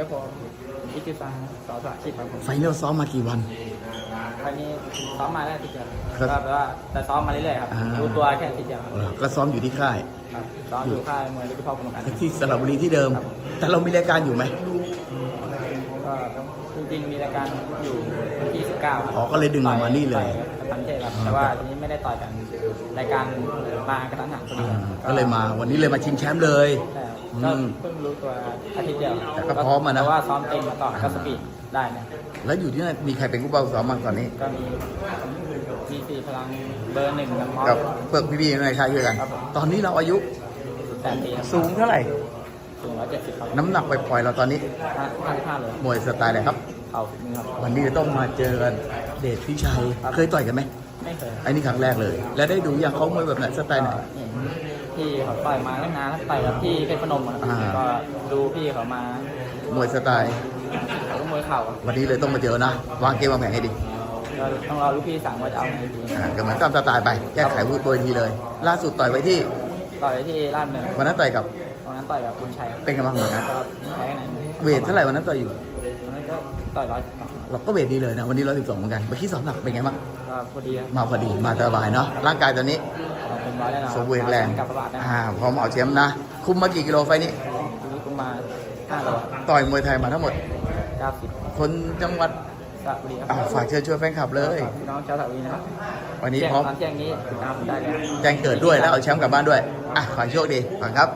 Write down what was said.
ครับผมอิคิซังสอสระชิดครับผมไฟล์เราซ้อมมากี่วันครั้งนี้ซ้อมมาได้ทีเดียวครับก็แปลว่าแต่ซ้อมมาเรื่อยๆครับอ่า รู้ตัวแค่ทีเดียวเออก็ซ้อมอยู่ที่ค่าย ครับซ้อมอยู่ค่ายมวยลูกพ่อพนมกันที่สระบุรีที่เดิม แต่เรามีรายการอยู่ไหมก็จริงๆมีรายการอยู่วันที่19ครับอ๋อก็เลยดึงออกมานี่เลยต่อกับพันเทพครับแต่ว่าทีนี้ไม่ได้ต่อยกันรายการมากระทันหันพอดีอ่าก็เลยมาวันนี้เลยมาชิงแชมป์เลย ใช่ ครับอืก็มเพิ่งรู้ตัวอาทิตย์เดียวแต่ก็พร้อมอะนะ แต่ว่าซ้อมเต็มมาต่อก็สปีดได้นะแล้วอยู่ที่นั่นมีใครเป็นผู้เบาซ้อมมางตอนนี้ก็มีมีสี่พลังเบอร์หนึ่งกับมอส กับเปิกพี่ๆในค่ายด้วยกัน ครับผม ตอนนี้เราอายุแปดปีครับสูงเท่าไหร่ สูงร้อยเจ็ดสิบครับน้ำหนักปล่อยๆเราตอนนี้ห้าห้าสิบห้าเลยมวยสไตล์อะไรครับ เข่าฝีมือครับ วันนี้จะต้องมาเจอกันเดชพิชัยเคยต่อยกันไหมไม่เคยไอ้นี่ครั้งแรกเลย แล้วได้ดูอย่างเขามวยแบบไหนสไตล์ไหน เห็น พี่เขาต่อยมาตั้งนานแล้วต่อยกับพี่เพชรพนมอะอ่า ก็ดูพี่เขามามวยสไตล์ เขาก็มวยเข่าอะวันนี้เลยต้องมาเจอนะ วางเกมวางแผนให้ดีก็ต้องรอลูกพี่สั่งว่าจะเอาไงดีอ่าก็เหมือนตามสไตล์ไป แก้ไขวุฒิตัวทีเลย ล่าสุดต่อยไว้ที่ ต่อยที่ลาดเนินวันนั้นต่อยกับ ตอนนั้นต่อยกับคุณชัยเป็นกำลังเหมือนกันก็แพ้ไหนเวทเท่าไหร่วันนั้นต่อยอยู่ ตอนนั้นก็ต่อยร้อยสิบสองเราก็เวทดีเลยนะ วันนี้ร้อยสิบสองเหมือนกันเมื่อกี้สอบหนักเป็นไงบ้าง ก็พอดีครับ มาพอดี มาสบายเนาะ ร่างกายตอนนี้เราเป็นร้อยแน่นอนสมบูรณ์แข็งแรงกับประบาทนะอ่าพร้อมเอาแชมป์นะ คุมมากี่กิโลไฟล์นี้ทีนี้กูมาห้าโลต่อยมวยไทยมาทั้งหมดเก้าสิบคนจังหวัดสระบุรีคอ่ารับฝากเชิญชวนแฟนคลับเลยพี่น้องชาวสระบุรีนะครับวันนี้เที่ยงพร้อมตอนเที่ยงนี้ติดตามได้เลยแจ้งเกิดด้วยแล้วเอาแชมป์กลับบ้านด้วยอะขอให้โชคดีขอบคุณครับ